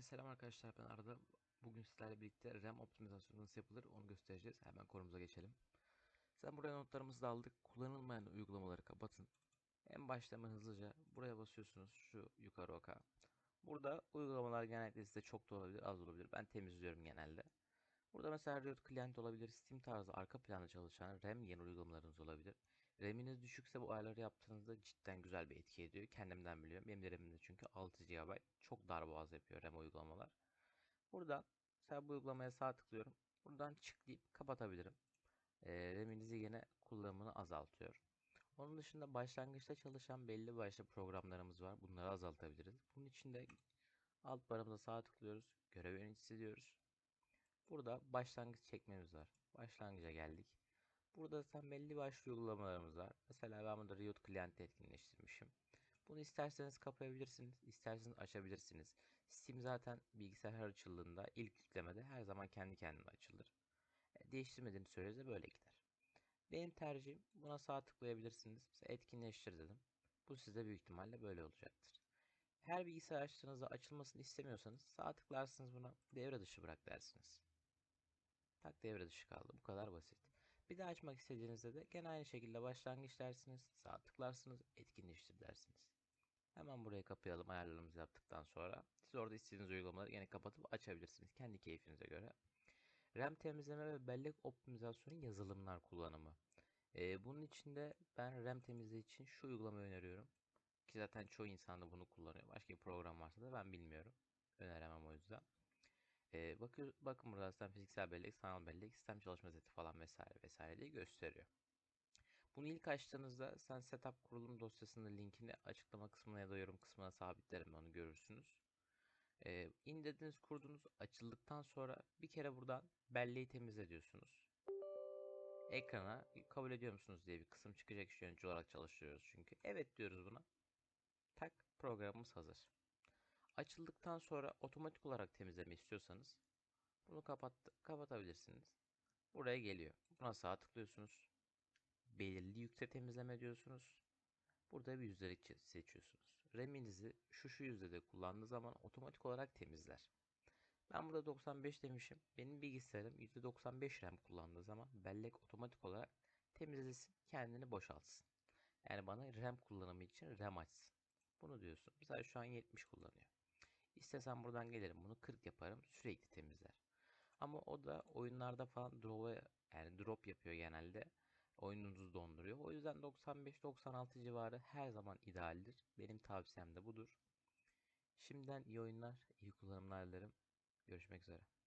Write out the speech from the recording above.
Herkese selam arkadaşlar ben Arda. Bugün sizlerle birlikte RAM optimizasyonu nasıl yapılır onu göstereceğiz. Hemen konumuza geçelim. Sen buraya notlarımızı da aldık. Kullanılmayan uygulamaları kapatın. En başta hemen hızlıca buraya basıyorsunuz şu yukarı oka. Burada uygulamalar genellikle size çok da olabilir az olabilir. Ben temizliyorum genelde. Burada mesela Riot Client olabilir. Steam tarzı arka planda çalışan RAM yeni uygulamalarınız olabilir. RAM'iniz düşükse bu ayarları yaptığınızda cidden güzel bir etki ediyor. Kendimden biliyorum. Benim de RAM'imde çünkü 6 GB. Çok darboğaz yapıyor RAM uygulamalar. Burada mesela bu uygulamaya sağ tıklıyorum. Buradan çık deyip kapatabilirim. E, RAM'inizi yine kullanımını azaltıyor. Onun dışında başlangıçta çalışan belli başlı programlarımız var. Bunları azaltabiliriz. Bunun için de alt barımıza sağ tıklıyoruz. Görev yöneticisi diyoruz. Burada başlangıç çekmemiz var. Başlangıca geldik. Burada zaten belli başlı uygulamalarımız var. Mesela ben burada Riot Client etkinleştirmişim. Bunu isterseniz kapayabilirsiniz, isterseniz açabilirsiniz. Steam zaten bilgisayar açıldığında ilk yüklemede her zaman kendi kendine açılır. E, değiştirmediğiniz sürece böyle gider. Benim tercihim buna sağ tıklayabilirsiniz. Mesela etkinleştir dedim. Bu size büyük ihtimalle böyle olacaktır. Her bilgisayar açtığınızda açılmasını istemiyorsanız sağ tıklarsınız buna devre dışı bırak dersiniz. Devre dışı kaldı. Bu kadar basit. Bir daha açmak istediğinizde de gene aynı şekilde başlangıç dersiniz. Sağ tıklarsınız. Etkinleştir dersiniz. Hemen buraya kapayalım ayarlarımızı yaptıktan sonra. Siz orada istediğiniz uygulamaları yine kapatıp açabilirsiniz. Kendi keyfinize göre. RAM temizleme ve bellek optimizasyonu yazılımlar kullanımı. Ee, bunun için de ben RAM temizliği için şu uygulamayı öneriyorum. Ki zaten çoğu insan da bunu kullanıyor. Başka bir program varsa da ben bilmiyorum. Öneremem o yüzden. Ee, bakıyor, bakın burada aslında fiziksel bellek, sanal bellek, sistem çalışma seti falan vesaire vesaire diye gösteriyor. Bunu ilk açtığınızda sen setup kurulum dosyasının linkini açıklama kısmına ya da yorum kısmına sabitlerim onu görürsünüz. Ee, indirdiniz kurdunuz açıldıktan sonra bir kere buradan belleği temizle diyorsunuz. Ekrana kabul ediyor musunuz diye bir kısım çıkacak iş yönetici olarak çalışıyoruz çünkü. Evet diyoruz buna. Tak programımız hazır. Açıldıktan sonra otomatik olarak temizleme istiyorsanız bunu kapat kapatabilirsiniz. Buraya geliyor. Buna sağ tıklıyorsunuz. Belirli yükte temizleme diyorsunuz. Burada bir yüzdelik seçiyorsunuz. RAM'inizi şu şu yüzdede kullandığı zaman otomatik olarak temizler. Ben burada 95 demişim. Benim bilgisayarım %95 RAM kullandığı zaman bellek otomatik olarak temizlesin, kendini boşaltsın. Yani bana RAM kullanımı için RAM açsın. Bunu diyorsun. Mesela şu an 70 kullanıyor. İstesem buradan gelirim bunu 40 yaparım sürekli temizler. Ama o da oyunlarda falan drop'a yani drop yapıyor genelde. Oyununuzu donduruyor. O yüzden 95-96 civarı her zaman idealdir. Benim tavsiyem de budur. Şimdiden iyi oyunlar, iyi kullanımlar dilerim. Görüşmek üzere.